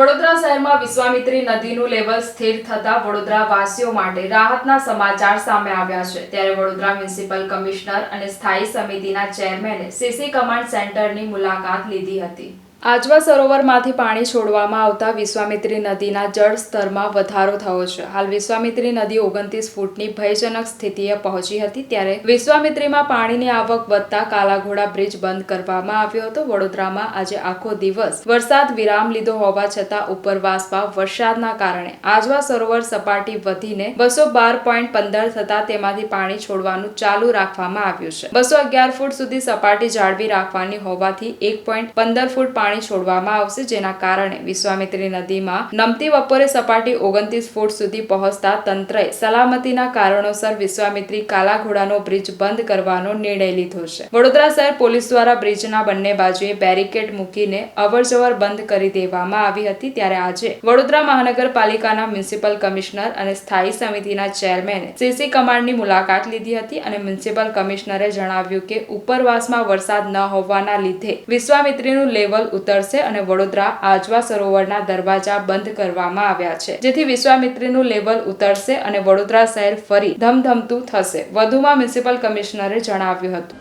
વડોદરા શહેરમાં વિશ્વામિત્રી નદીનું લેવલ સ્થિર થતા વડોદરા વાસીઓ માટે રાહતના સમાચાર સામે આવ્યા છે. ત્યારે વડોદરા મ્યુનિસિપલ કમિશનર અને સ્થાયી સમિતિના ચેરમેને સીસી કમાન્ડ સેન્ટરની મુલાકાત લીધી હતી. આજવા સરોવરમાંથી પાણી છોડવામાં આવતા વિશ્વામિત્રી નદીના જળ વધારો થયો છે. હાલ વિશ્વામિત્રી નદી ઓગણત્રીસ ફૂટની ભયજનક સ્થિતિએ પહોંચી હતી ત્યારે વિશ્વામિત્રીમાં પાણીની આવક વધતા કાલાઘોડા બ્રિજ બંધ કરવામાં આવ્યો હતો. વડોદરામાં આજે આખો દિવસ વરસાદ વિરામ લીધો હોવા છતાં ઉપરવાસમાં વરસાદના કારણે આજવા સરોવર સપાટી વધીને બસો બાર પોઈન્ટ પંદર થતા તેમાંથી પાણી છોડવાનું ચાલુ રાખવામાં આવ્યું છે. બસો અગિયાર ફૂટ સુધી સપાટી જાળવી રાખવાની હોવાથી એક પોઈન્ટ પંદર ફૂટ પાણી છોડવામાં આવશે, જેના કારણે વિશ્વામિત્રી નદીમાં નમતી બપોરે સપાટી ઓગણત્રીસ ફૂટ સુધી પહોંચતા તંત્રએ સલામતીના કારણોસર વિશ્વામિત્રી કાલાઘોડાનો બ્રિજ બંધ કરવાનો નિર્ણય લીધો છે. વડોદરા શહેર પોલીસ દ્વારા બ્રિજના બંને બાજુએ બેરિકેડ મૂકીને અવરજવર બંધ કરી દેવામાં આવી હતી, ત્યારે આજે વડોદરા મહાનગરપાલિકાના મ્યુનિસિપલ કમિશનર અને સ્થાયી સમિતિના ચેરમેને સીસી કમાન્ડની મુલાકાત લીધી હતી અને મ્યુનિસિપલ કમિશનરે જણાવ્યું કે ઉપરવાસમાં વરસાદ ન હોવાના લીધે વિશ્વામિત્રીનું લેવલ ઉતરશે અને વડોદરા આજવા સરોવરના દરવાજા બંધ કરવામાં આવ્યા છે. જેથી વિશ્વામિત્રીનું લેવલ ઉતરશે અને વડોદરા શહેર ફરી ધમધમતું થશે. વધુમાં મ્યુનિસિપલ કમિશનરે જણાવ્યું હતું.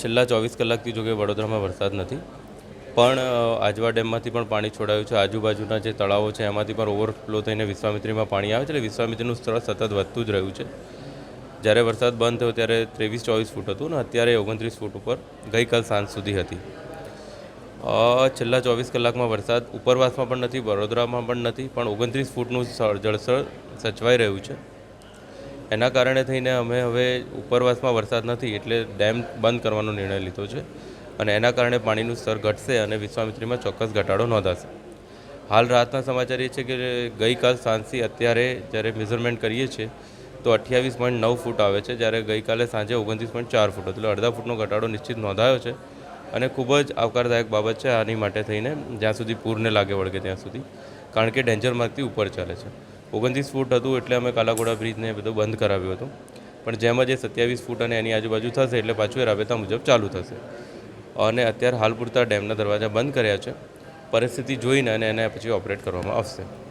છેલ્લા ચોવીસ કલાકથી જોકે વડોદરામાં વરસાદ નથી. પણ આજવા ડેમમાંથી પણ પાણી છોડાયું છે. આજુબાજુના જે તળાવો છે, એમાંથી પણ ઓવરફ્લો થઈને વિશ્વામિત્રીમાં પાણી આવે છે. એટલે વિશ્વામિત્રીનું સ્તર સતત વધતું જ રહ્યું છે. જ્યારે વરસાદ બંધ થયો ત્યારે ત્રેવીસ ચોવીસ ફૂટ હતું ને અત્યારે ઓગણત્રીસ ફૂટ ઉપર ગઈકાલ સાંજ સુધી હતી. છેલ્લા ચોવીસ કલાકમાં વરસાદ ઉપરવાસમાં પણ નથી, વડોદરામાં પણ નથી, પણ ઓગણત્રીસ ફૂટનું જળસ્તર સચવાઈ રહ્યું છે. એના કારણે થઈને અમે હવે ઉપરવાસમાં વરસાદ નથી એટલે ડેમ બંધ કરવાનો નિર્ણય લીધો છે અને એના કારણે પાણીનું સ્તર ઘટશે અને વિશ્વામિત્રીમાં ચોક્કસ ઘટાડો નોંધાશે. હાલ રાતના સમાચાર એ છે કે ગઈકાલ સાંજથી અત્યારે જ્યારે મેઝરમેન્ટ કરીએ છીએ, તો અઠ્યાવીસ પોઈન્ટ નવ ફૂટ આવે છે. જ્યારે ગઈકાલે સાંજે ઓગણત્રીસ પોઈન્ટ ચાર ફૂટ, એટલે અડધા ફૂટનો ઘટાડો નિશ્ચિત નોંધાયો છે. અને ખૂબ જ આવકારદાયક બાબત છે આની માટે થઈને જ્યાં સુધી પૂરને લાગે વળગે ત્યાં સુધી. કારણ કે ડેન્જર માર્કથી ઉપર ચાલે છે. ઓગણત્રીસ ફૂટ હતું એટલે અમે કાલાઘોડા બ્રિજને બધું બંધ કરાવ્યું હતું. પણ જેમ જ એ સત્યાવીસ ફૂટ અને એની આજુબાજુ થશે એટલે પાછું એ રાબેતા મુજબ ચાલુ થશે. અને અત્યારે હાલ પૂરતા ડેમના દરવાજા બંધ કર્યા છે. પરિસ્થિતિ જોઈને અને એને પછી ઓપરેટ કરવામાં આવશે.